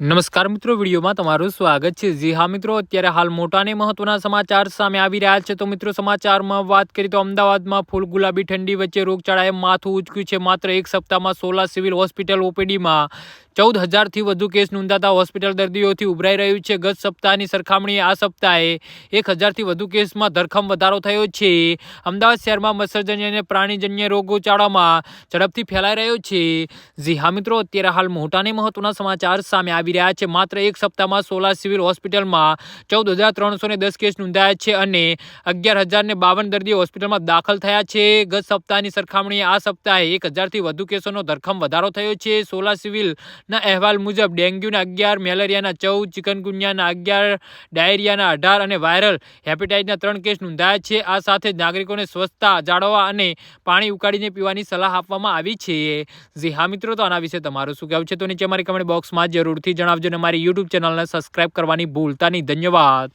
નમસ્કાર મિત્રો, વિડીયોમાં તમારું સ્વાગત છે. જી હા મિત્રો, અત્યારે હાલ મોટા અને મહત્વના સમાચાર સામે આવી રહ્યા છે. તો મિત્રો, સમાચારમાં વાત કરીએ તો અમદાવાદમાં ફૂલ ગુલાબી ઠંડી વચ્ચે રોગચાળાએ માથું ઉચક્યું છે. માત્ર એક સપ્તાહમાં સોલા સિવિલ હોસ્પિટલ ઓપીડીમાં ચૌદ હજારથી વધુ કેસ નોંધાતા હોસ્પિટલ દર્દીઓથી ઉભરાઈ રહ્યું છે. ગત સપ્તાહની સરખામણીએ આ સપ્તાહે એક હજારથી વધુ કેસમાં ધરખમ વધારો થયો છે. અમદાવાદ શહેરમાં મચ્છરજન્ય અને પ્રાણીજન્ય રોગચાળામાં ઝડપથી ફેલાઈ રહ્યો છે. જી હા મિત્રો, અત્યારે હાલ મોટાને મહત્વના સમાચાર સામે આવી રહ્યા છે. માત્ર એક સપ્તાહમાં સોલા સિવિલ હોસ્પિટલમાં ચૌદ હજાર ત્રણસો ને દસ કેસ નોંધાયા છે અને અગિયાર હજાર બાવન દર્દીઓ હોસ્પિટલમાં દાખલ થયા છે. ગત સપ્તાહની સરખામણીએ આ સપ્તાહે એક હજારથી વધુ કેસોનો ધરખમ વધારો થયો છે. સોલા સિવિલના અહેવાલ મુજબ ડેન્ગ્યુના અગિયાર, મેલેરિયાના ચૌદ, ચિકનગુનિયાના અગિયાર, ડાયરિયાના અઢાર અને વાયરલ હેપેટાઇટના ત્રણ કેસ નોંધાયા છે. આ સાથે જ નાગરિકોને સ્વચ્છતા જાળવવા અને પાણી ઉકાળીને પીવાની સલાહ આપવામાં આવી છે. જી હા મિત્રો, તો આના વિશે તમારું શું કહેવું છે? તો નીચે અમારી કમેન્ટ બોક્સમાં જરૂરથી જણાવજો અને મારી યુટ્યુબ ચેનલને સબસ્ક્રાઇબ કરવાની ભૂલતા નહીં. ધન્યવાદ.